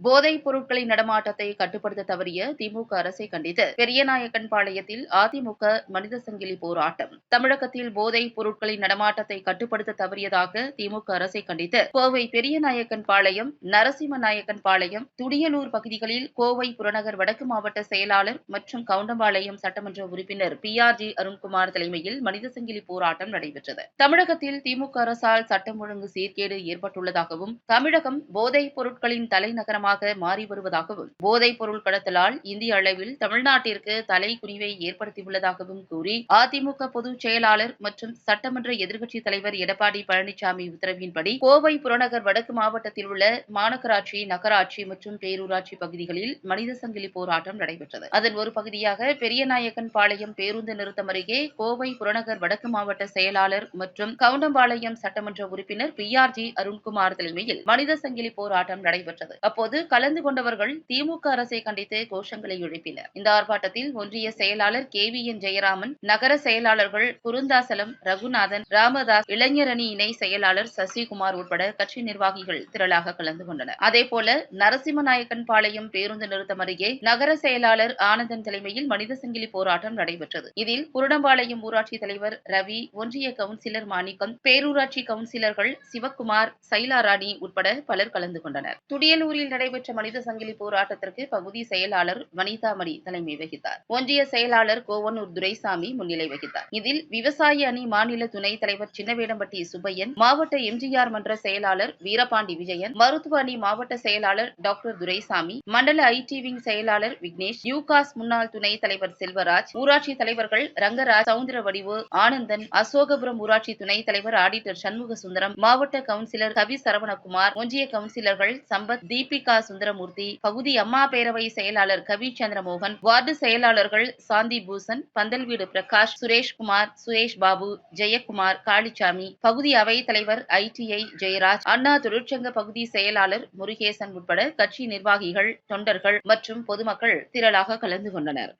போதைப் பொருட்களின் நடமாட்டத்தை கட்டுப்படுத்த தவறிய திமுக அரசை கண்டித்து பெரியநாயக்கன்பாளையத்தில் அதிமுக மனித சங்கிலி போராட்டம். தமிழகத்தில் போதைப் பொருட்களின் நடமாட்டத்தை கட்டுப்படுத்த தவறியதாக திமுக அரசை கண்டித்து கோவை பெரியநாயக்கன்பாளையம் நரசிம்மநாயக்கன்பாளையம் துடியலூர் பகுதிகளில் கோவை புறநகர் வடக்கு மாவட்ட செயலாளர் மற்றும் கவுண்டம்பாளையம் சட்டமன்ற உறுப்பினர் பி ஆர் ஜி அருண்குமார் தலைமையில் மனித சங்கிலி போராட்டம் நடைபெற்றது. தமிழகத்தில் திமுக அரசால் சட்டம் ஒழுங்கு சீர்கேடு ஏற்பட்டுள்ளதாகவும் தமிழகம் போதைப் பொருட்களின் தலைநகரமாக மாறி வருவதாகவும் போதைப் பொருள் கடத்தலால் இந்திய அளவில் தமிழ்நாட்டிற்கு தலைக்குனிவை ஏற்படுத்தியுள்ளதாகவும் கூறி அதிமுக பொதுச் செயலாளர் மற்றும் சட்டமன்ற எதிர்க்கட்சித் தலைவர் எடப்பாடி பழனிசாமி உத்தரவின்படி கோவை புறநகர் வடக்கு மாவட்டத்தில் உள்ள மாநகராட்சி நகராட்சி மற்றும் பேரூராட்சி பகுதிகளில் மனித சங்கிலி போராட்டம் நடைபெற்றது. அதன் ஒரு பகுதியாக பெரியநாயக்கன் பாளையம் பேருந்து நிறுத்தம் அருகே கோவை புறநகர் வடக்கு மாவட்ட செயலாளர் மற்றும் கவுண்டம்பாளையம் சட்டமன்ற உறுப்பினர் பி ஆர் ஜி அருண்குமார் தலைமையில் மனித சங்கிலி போராட்டம் நடைபெற்றது. அப்போது கலந்து கொண்டவர்கள் திமுக அரசை கண்டித்து கோஷங்களை எழுப்பினர். இந்த ஆர்ப்பாட்டத்தில் ஒன்றிய செயலாளர் கே வி என் ஜெயராமன் நகர செயலாளர்கள் குருந்தாசலம் ரகுநாதன் ராமதாஸ் இளைஞரணி இணை செயலாளர் சசிகுமார் உட்பட கட்சி நிர்வாகிகள் திரளாக கலந்து கொண்டனர். அதேபோல நரசிம்மநாயக்கன் பாளையம் பேருந்து நிறுத்தம் அருகே நகர செயலாளர் ஆனந்தன் தலைமையில் மனித சங்கிலி போராட்டம் நடைபெற்றது. இதில் குருடம்பாளையம் ஊராட்சி தலைவர் ரவி ஒன்றிய கவுன்சிலர் மாணிக்கம் பேரூராட்சி கவுன்சிலர்கள் சிவக்குமார் சைலாராணி உட்பட பலர் கலந்து கொண்டனர். துடியலூரில் நடை நடைபெற்ற மனித சங்கிலி போராட்டத்திற்கு பகுதி செயலாளர் வனிதாமணி தலைமை வகித்தார். ஒன்றிய செயலாளர் கோவனூர் துரைசாமி முன்னிலை வகித்தார். இதில் விவசாய அணி மாநில துணைத் தலைவர் சின்னவேடம்பட்டி சுப்பையன் மாவட்ட எம்ஜிஆர் மன்ற செயலாளர் வீரபாண்டி விஜயன் மருத்துவ அணி மாவட்ட செயலாளர் டாக்டர் துரைசாமி மண்டல ஐடி விங் செயலாளர் விக்னேஷ் யூகாஸ் முன்னாள் துணைத் தலைவர் செல்வராஜ் ஊராட்சி தலைவர்கள் ரங்கராஜ் சவுந்தர வடிவு ஆனந்தன் அசோகபுரம் ஊராட்சி துணைத் தலைவர் ஆடிட்டர் சண்முக சுந்தரம் மாவட்ட கவுன்சிலர் கவி சரவணகுமார் ஒன்றிய கவுன்சிலர்கள் சம்பத் தீபிகா சுந்தரமூர்த்தி பகுதி அம்மா பேரவை செயலாளர் கவி சந்திரமோகன் வார்டு செயலாளர்கள் சாந்தி பூசன் பந்தல்வீடு பிரகாஷ் சுரேஷ்குமார் சுரேஷ் பாபு ஜெயக்குமார் காளிச்சாமி பகுதி அவை தலைவர் ஐடிஐ ஜெயராஜ் அண்ணா தொழிற்சங்க பகுதி செயலாளர் முருகேசன் உட்பட கட்சி நிர்வாகிகள் தொண்டர்கள் மற்றும் பொதுமக்கள் திரளாக கலந்து கொண்டனர்.